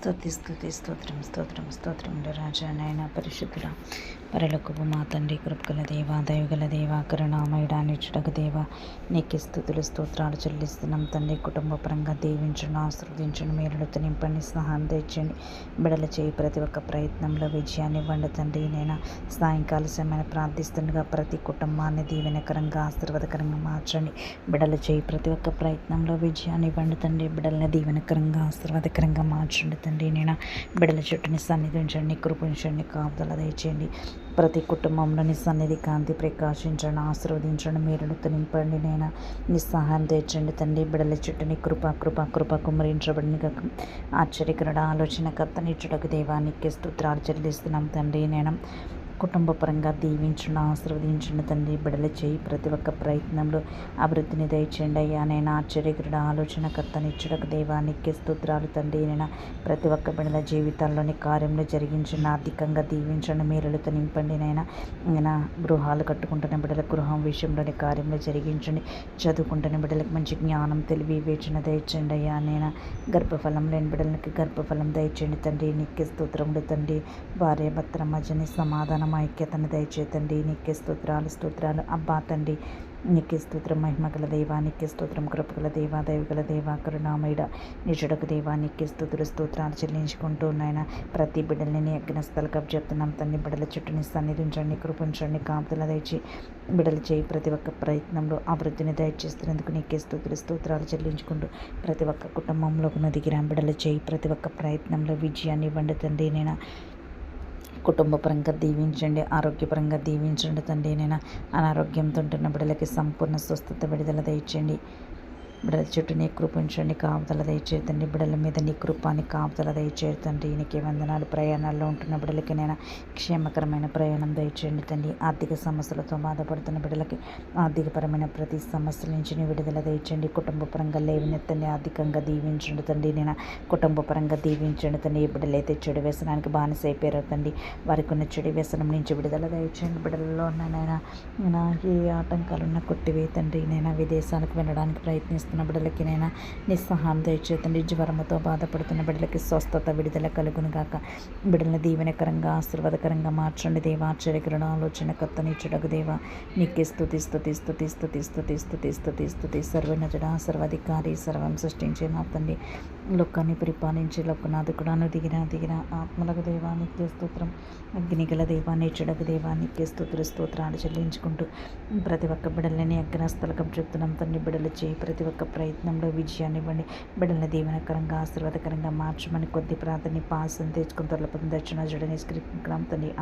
స్తుతి స్తుతి స్తోత్రం స్తోత్రం స్తోత్రం రాజా నాయన పరిశుద్ధుల పరలోకపు మా తండ్రి కృపగల దేవ దైవగల దేవ కరుణామయుడా నిచ్చుడకు దేవ నీకు స్థుతులు స్తోత్రాలు చెల్లిస్తున్నాం. తండ్రి కుటుంబ పరంగా దీవించండి ఆశీర్వదించండి మీరుతో నింపండి సహాయం తెచ్చండి బిడల చేయి ప్రతి ఒక్క ప్రయత్నంలో విజయాన్ని ఇవ్వండి తండ్రి. నేను సాయంకాల సమయాన్ని ప్రార్థిస్తుండగా ప్రతి కుటుంబాన్ని దీవెనకరంగా ఆశీర్వాదకరంగా మార్చండి. బిడల చేయి ప్రతి ఒక్క ప్రయత్నంలో విజయాన్ని ఇవ్వండి తండ్రి. బిడల్ని దీవెనకరంగా ఆశీర్వాదకరంగా మార్చండి తండ్రి. నేను బిడల చుట్టూని సన్నిధించండి కృపించండి కాపుదల దయచేయండి. ప్రతి కుటుంబంలో సన్నిధి కాంతి ప్రకాశించండి ఆశీర్వదించండి మీరు నింపండి నేను నీ సహాయం తెచ్చండి తండ్రి. బిడల చెట్టుని కృప కృప కృప కుమ్మరించబడిన ఆశ్చర్యకరుడు ఆలోచనకర్త నిచ్చుడకు దేవానికి స్తోత్రాలు చెల్లిస్తున్నాం తండ్రి. నేను కుటుంబపరంగా దీవించండి ఆశీర్వదించండి తండ్రి బిడల చేయి ప్రతి ఒక్క ప్రయత్నంలో అభివృద్ధిని దయచేయండి అయ్యా. నేను ఆశ్చర్యకరుడ ఆలోచనకర్త నిచ్చుడకు దేవానికి స్తోత్రాలు తండ్రి నేను ప్రతి ఒక్క బిడల జీవితాల్లోని కార్యంలో జరిగించండి. ఆర్థికంగా దీవించండి మీరులతో నింపండి నైనా నేను గృహాలు కట్టుకుంటున్న బిడ్డల గృహం విషయంలోని కార్యంలో జరిగించండి. చదువుకుంటున్న బిడ్డలకు మంచి జ్ఞానం తెలివి వివేచన దయచండి అయ్యా. నేను గర్భఫలం లేని బిడ్డలకి గర్భఫలం దయచేయండి తండ్రి. నీకే స్తోత్రములు తండ్రి. భార్య భర్తల మధ్యని సమాధానం ఐక్యతను దయచేతండి. నీకే స్తోత్రాలు స్తోత్రాలు. అబ్బా తండ్రి నీకే స్తోత్రం మహిమగల దేవా నీకే స్తోత్రం కృపగల దేవా దైవగల దేవా కరుణామయుడ నిజుడకు దేవా నీకే స్తోత్ర స్తోత్రాలు చెల్లించుకుంటూ నాయన ప్రతి బిడ్డల్ని నీ అగ్నస్థలకు చెప్తున్నాం తన్ని బిడ్డల చుట్టూని సన్నిధించండి కృపించండి కాపుదల దయచి బిడ్డలు చేయి ప్రతి ఒక్క ప్రయత్నంలో అభివృద్ధిని దయచేస్తున్నందుకు నీకే స్తోత్ర స్తోత్రాలు చెల్లించుకుంటూ ప్రతి ఒక్క కుటుంబంలోకి నదిగిరా బిడ్డలు చేయి. ప్రతి ఒక్క ప్రయత్నంలో విజయాన్ని వండుతండి నేను కుటుంబపరంగా దీవించండి ఆరోగ్యపరంగా దీవించండి తండ్రి. నేను అనారోగ్యంతో ఉంటున్న బిడ్డలకి సంపూర్ణ స్వస్థత విడుదల దయచండి బిడ్డల చుట్టూ నీ కృపించండి కాపుతల దయచేతండి బిడ్డల మీద నీ కృపాన్ని కాపుతల దయచేతండి నీకే వందనాలు. ప్రయాణాల్లో ఉంటున్న బిడ్డలకి నేను క్షేమకరమైన ప్రయాణం దయచేయండి తండ్రి. ఆర్థిక సమస్యలతో బాధపడుతున్న బిడ్డలకి ఆర్థికపరమైన ప్రతి సమస్యల నుంచి నీ విడుదల దయచేయండి. కుటుంబ పరంగా లేవనెత్తండి ఆర్థికంగా దీవించండి తండ్రి. నేను కుటుంబ పరంగా దీవించండి తండ్రి. బిడ్డలైతే చెడు వ్యసనానికి బానిస అయిపోయారు తండ్రి. వారికి ఉన్న చెడు వ్యసనం నుంచి విడుదల దయచేయండి బిడ్డలలో. ఉన్న నేను ఏ ఆటంకాలున్న కొట్టివేతండి నేను విదేశాలకు వెళ్ళడానికి ప్రయత్నిస్తాను చేస్తున్న బిడ్డలకినైనా నిస్సహాయం దయచేతండి జ్వరముతో బాధపడుతున్న బిడ్డలకి స్వస్థత విడుదల కలుగును గాక బిడ్డలను దీవెనకరంగా ఆశీర్వాదకరంగా మార్చండి దేవా. ఆశ్చర్యకరణ ఆలోచన కొత్త నీచుడగు దేవా. నీకే స్థుతి స్థుతి స్థుతి స్థుతి స్థుతి స్థుతి స్థుతి స్థుతి సర్వనజడ సర్వాధికారి సర్వం సృష్టించే నా తండ్రి. లోకాన్ని లోకనాథు లోకనాథకుడాను దిగిన దిగిన ఆత్మలకు దేవానికి స్తోత్రం. అగ్నిగల దేవాన్ని చెడగ దేవానికి స్తోత్ర స్తోత్రాలు చెల్లించుకుంటూ ప్రతి ఒక్క బిడలని అగ్నస్థలకం చెప్తున్నాం తండ్రి. బిడలు చేయి ప్రతి ఒక్క ప్రయత్నంలో విజయాన్ని ఇవ్వండి. బిడ్డల దీవెనకరంగా ఆశీర్వాదకరంగా మార్చమని కొద్ది ప్రార్థన పాసం తెచ్చుకుని త్వరలో దక్షిణ జడని స్క్రీన్ తండ్రి